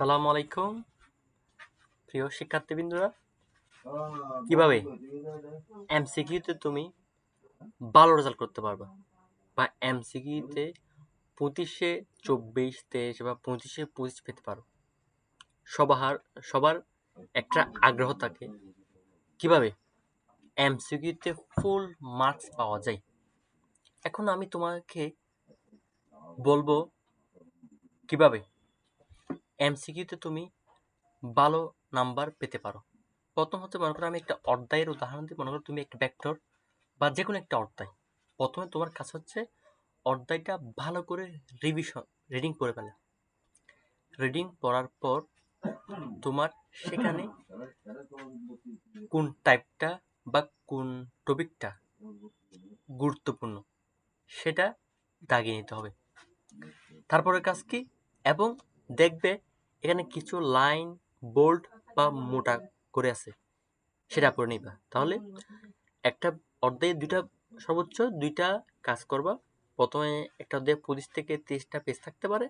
আসসালামু আলাইকুম। প্রিয় শিক্ষার্থীবৃন্দরা কীভাবে এমসিকিউতে তুমি ভালো রেজাল্ট করতে পারবে? বা এমসিকিউতে পঁচিশে চব্বিশ তেইশ বা পঁচিশে পঁচিশ পেতে পারো। সবার সবার একটা আগ্রহ থাকে। কীভাবে? এমসিকিউতে ফুল মার্কস পাওয়া যায়। এখন আমি তোমাকে বলব কীভাবে? এমসিকিউতে তুমি ভালো নাম্বার পেতে পারো। প্রথম হচ্ছে মনে করো আমি একটা অধ্যায়ের উদাহরণ দিই মনে করো তুমি একটা ভেক্টর বা যে কোনো একটা অধ্যায়। প্রথমে তোমার কাজ হচ্ছে অধ্যায়টা ভালো করে রিভিশন রিডিং করে ফেলা। রিডিং পড়ার পর তোমার সেখানে কোন টাইপটা বা কোন টপিকটা গুরুত্বপূর্ণ সেটা দাগিয়ে নিতে হবে। তারপরে কাজ কি? এবং দেখবে এখানে কিছু লাইন, বোল্ড বা মোটা করে আছে। সেটা করে নিবা। তাহলে একটা অর্ধেক দুইটা সর্বোচ্চ দুইটা কাজ করবা। প্রথমে একটা অর্ধেক পঁচিশ থেকে তিরিশটা পেজ থাকতে পারে।